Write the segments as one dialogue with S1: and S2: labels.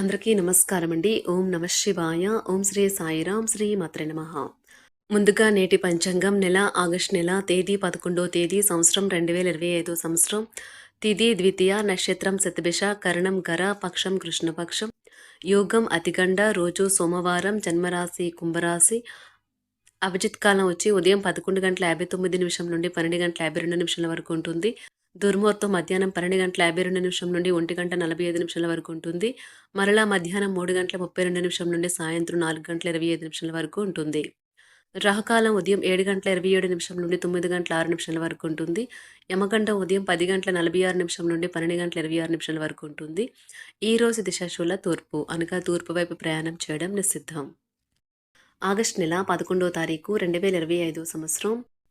S1: అందరికీ నమస్కారం అండి ఓం నమ శివాయ. ఓం శ్రీ సాయిరాం శ్రీ మాత్ర నమ. ముందుగా నేటి పంచాంగం నెల ఆగస్టు నెల తేదీ పదకొండో తేదీ సంవత్సరం రెండు వేల ఇరవై ఐదో సంవత్సరం. తిథి ద్వితీయ నక్షత్రం శతభిష కరణం గర పక్షం కృష్ణపక్షం. యోగం అతిగండ రోజు సోమవారం జన్మరాశి కుంభరాశి. అభిజిత్ కాలం వచ్చి ఉదయం పదకొండు గంటల యాభై తొమ్మిది నిమిషం నుండి పన్నెండు గంటల యాభై రెండు నిమిషాల వరకు ఉంటుంది. దుర్మోర్తో మధ్యాహ్నం పన్నెండు గంటల యాభై రెండు నిమిషం నుండి ఒంటి గంట నలభై ఐదు నిమిషాల వరకు ఉంటుంది. మరలా మధ్యాహ్నం మూడు గంటల ముప్పై రెండు నిమిషం నుండి సాయంత్రం నాలుగు గంటల ఇరవై ఐదు నిమిషాల వరకు ఉంటుంది. రాహకాలం ఉదయం ఏడు గంటల ఇరవై ఏడు నిమిషం నుండి తొమ్మిది గంటల ఆరు నిమిషాల వరకు ఉంటుంది. యమగండం ఉదయం పది గంటల నలభై ఆరు నిమిషం నుండి పన్నెండు గంటల ఇరవై ఆరు నిమిషాల వరకు ఉంటుంది. ఈ రోజు దిశాశూల తూర్పు అనగా తూర్పు వైపు ప్రయాణం చేయడం నిషిద్ధం. ఆగస్టు నెల పదకొండో తారీఖు రెండు వేల ఇరవై ఐదు సంవత్సరం.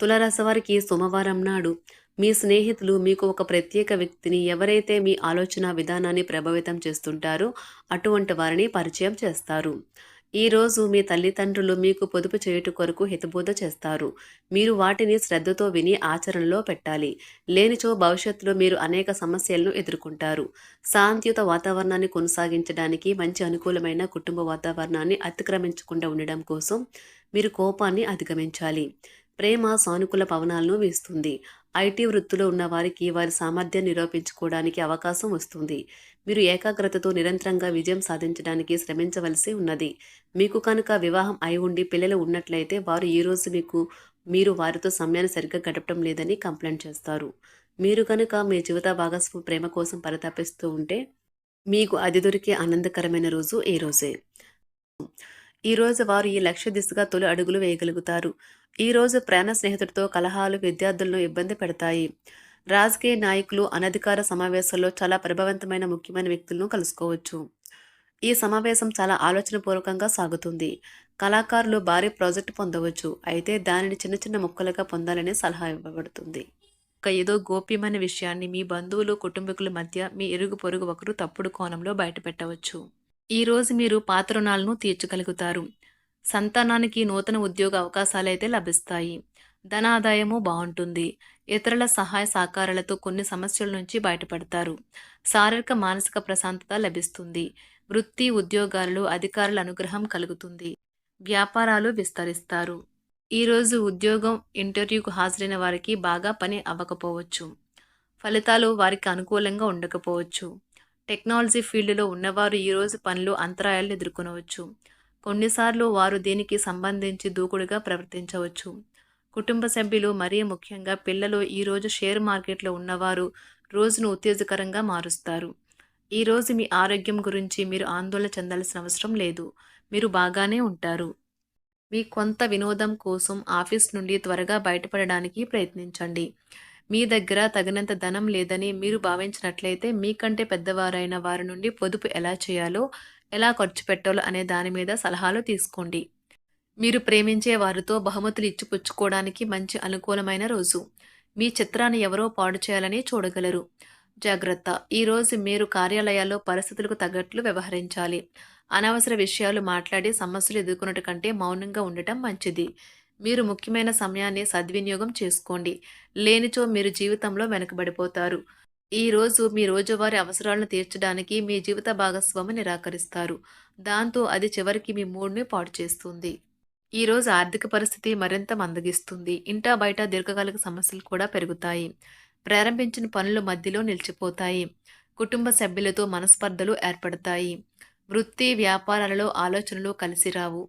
S1: తులరాశి వారికి సోమవారం నాడు మీ స్నేహితులు మీకు ఒక ప్రత్యేక వ్యక్తిని ఎవరైతే మీ ఆలోచన విధానాన్ని ప్రభావితం చేస్తుంటారో అటువంటి వారిని పరిచయం చేస్తారు. ఈరోజు మీ తల్లిదండ్రులు మీకు పొదుపు చేయుట కొరకు హితబోధ చేస్తారు. మీరు వాటిని శ్రద్ధతో విని ఆచరణలో పెట్టాలి. లేనిచో భవిష్యత్తులో మీరు అనేక సమస్యలను ఎదుర్కొంటారు. శాంతియుత వాతావరణాన్ని కొనసాగించడానికి మంచి అనుకూలమైన కుటుంబ వాతావరణాన్ని అతిక్రమించకుండా ఉండడం కోసం మీరు కోపాన్ని అధిగమించాలి. ప్రేమ సానుకూల పవనాలను వీస్తుంది. ఐటీ వృత్తిలో ఉన్న వారికి వారి సామర్థ్యం నిరూపించుకోవడానికి అవకాశం వస్తుంది. మీరు ఏకాగ్రతతో నిరంతరంగా విజయం సాధించడానికి శ్రమించవలసి ఉన్నది. మీకు కనుక వివాహం అయి ఉండి పిల్లలు ఉన్నట్లయితే వారు ఈరోజు మీకు మీరు వారితో సమయాన్ని సరిగ్గా గడపడం లేదని కంప్లైంట్ చేస్తారు. మీరు కనుక మీ జీవిత భాగస్వామి ప్రేమ కోసం పరితపిస్తూ ఉంటే మీకు అది దొరికే ఆనందకరమైన రోజు ఈ రోజే. ఈరోజు వారు ఈ లక్ష్య దిశగా తొలి అడుగులు వేయగలుగుతారు. ఈరోజు ప్రాణ స్నేహితుడితో కలహాలు విద్యార్థులను ఇబ్బంది పెడతాయి. రాజకీయ నాయకులు అనధికార సమావేశాల్లో చాలా ప్రభావవంతమైన ముఖ్యమైన వ్యక్తులను కలుసుకోవచ్చు. ఈ సమావేశం చాలా ఆలోచనపూర్వకంగా సాగుతుంది. కళాకారులు భారీ ప్రాజెక్టు పొందవచ్చు. అయితే దానిని చిన్న చిన్న ముక్కలుగా పొందాలని సలహా ఇవ్వబడుతుంది. ఒక ఏదో గోప్యమైన విషయాన్ని మీ బంధువులు కుటుంబీకుల మధ్య మీ ఇరుగు పొరుగు ఒకరు తప్పుడు కోణంలో బయటపెట్టవచ్చు. ఈరోజు మీరు పాత రుణాలను తీర్చగలుగుతారు. సంతానానికి నూతన ఉద్యోగ అవకాశాలైతే లభిస్తాయి. ధనాదాయము బాగుంటుంది. ఇతరుల సహాయ సహకారాలతో కొన్ని సమస్యల నుంచి బయటపడతారు. శారీరక మానసిక ప్రశాంతత లభిస్తుంది. వృత్తి ఉద్యోగాలలో అధికారుల అనుగ్రహం కలుగుతుంది. వ్యాపారాలు విస్తరిస్తారు. ఈరోజు ఉద్యోగం ఇంటర్వ్యూకు హాజరైన వారికి బాగా పని అవ్వకపోవచ్చు. ఫలితాలు వారికి అనుకూలంగా ఉండకపోవచ్చు. టెక్నాలజీ ఫీల్డ్లో ఉన్నవారు ఈరోజు పనులు అంతరాయాలను ఎదుర్కొనవచ్చు. కొన్నిసార్లు వారు దీనికి సంబంధించి దూకుడుగా ప్రవర్తించవచ్చు. కుటుంబ సభ్యులు మరీ ముఖ్యంగా పిల్లలు ఈరోజు షేర్ మార్కెట్లో ఉన్నవారు రోజును ఉత్తేజకరంగా మారుస్తారు. ఈరోజు మీ ఆరోగ్యం గురించి మీరు ఆందోళన చెందాల్సిన అవసరం లేదు. మీరు బాగానే ఉంటారు. మీ కొంత వినోదం కోసం ఆఫీస్ నుండి త్వరగా బయటపడడానికి ప్రయత్నించండి. మీ దగ్గర తగినంత ధనం లేదని మీరు భావించినట్లయితే మీకంటే పెద్దవారైన వారి నుండి పొదుపు ఎలా చేయాలో ఎలా ఖర్చు పెట్టాలో అనే దాని మీద సలహాలు తీసుకోండి. మీరు ప్రేమించే వారితో బహుమతులు ఇచ్చిపుచ్చుకోవడానికి మంచి అనుకూలమైన రోజు. మీ చిత్రాన్ని ఎవరో పాడు చేయాలని చూడగలరు. జాగ్రత్త. ఈరోజు మీరు కార్యాలయాల్లో పరిస్థితులకు తగ్గట్లు వ్యవహరించాలి. అనవసర విషయాలు మాట్లాడి సమస్యలు ఎదుర్కొన్నట్టు కంటే మౌనంగా ఉండటం మంచిది. మీరు ముఖ్యమైన సమయాన్ని సద్వినియోగం చేసుకోండి. లేనిచో మీరు జీవితంలో వెనకబడిపోతారు. ఈరోజు మీ రోజువారీ అవసరాలను తీర్చడానికి మీ జీవిత భాగస్వామి నిరాకరిస్తారు. దాంతో అది చివరికి మీ మూడ్ని పాడు చేస్తుంది. ఈరోజు ఆర్థిక పరిస్థితి మరింత మందగిస్తుంది. ఇంటా బయట దీర్ఘకాలిక సమస్యలు కూడా పెరుగుతాయి. ప్రారంభించిన పనులు మధ్యలో నిలిచిపోతాయి. కుటుంబ సభ్యులతో మనస్పర్ధలు ఏర్పడతాయి. వృత్తి వ్యాపారాలలో ఆలోచనలు కలిసి రావు.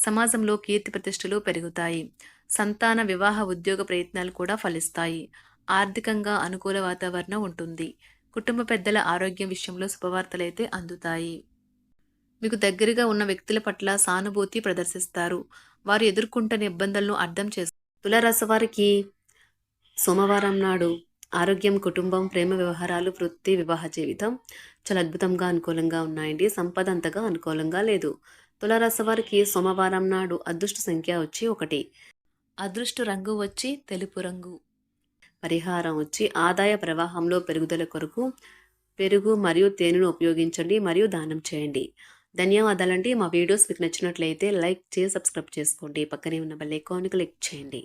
S1: సమాజంలో కీర్తి ప్రతిష్టలు పెరుగుతాయి. సంతాన వివాహ ఉద్యోగ ప్రయత్నాలు కూడా ఫలిస్తాయి. ఆర్థికంగా అనుకూల వాతావరణం ఉంటుంది. కుటుంబ పెద్దల ఆరోగ్యం విషయంలో శుభవార్తలైతే అందుతాయి. మీకు దగ్గరగా ఉన్న వ్యక్తుల పట్ల సానుభూతి ప్రదర్శిస్తారు. వారు ఎదుర్కొంటున్న ఇబ్బందులను అర్థం చేస్తారు. తులరాశి వారికి సోమవారం నాడు ఆరోగ్యం కుటుంబం ప్రేమ వ్యవహారాలు వృత్తి వివాహ జీవితం చాలా అద్భుతంగా అనుకూలంగా ఉన్నాయండి. సంపద అంతగా అనుకూలంగా లేదు. తులారాశి వారికి సోమవారం నాడు అదృష్ట సంఖ్య వచ్చి ఒకటి. అదృష్ట రంగు వచ్చి తెలుపు రంగు. పరిహారం వచ్చి ఆదాయ ప్రవాహంలో పెరుగుదల కొరకు పెరుగు మరియు తేనెను ఉపయోగించండి మరియు దానం చేయండి. ధన్యవాదాలండి. మా వీడియోస్ మీకు నచ్చినట్లయితే లైక్ చేసి సబ్స్క్రైబ్ చేసుకోండి. పక్కనే ఉన్న బెల్ ఐకాన్కి క్లిక్ చేయండి.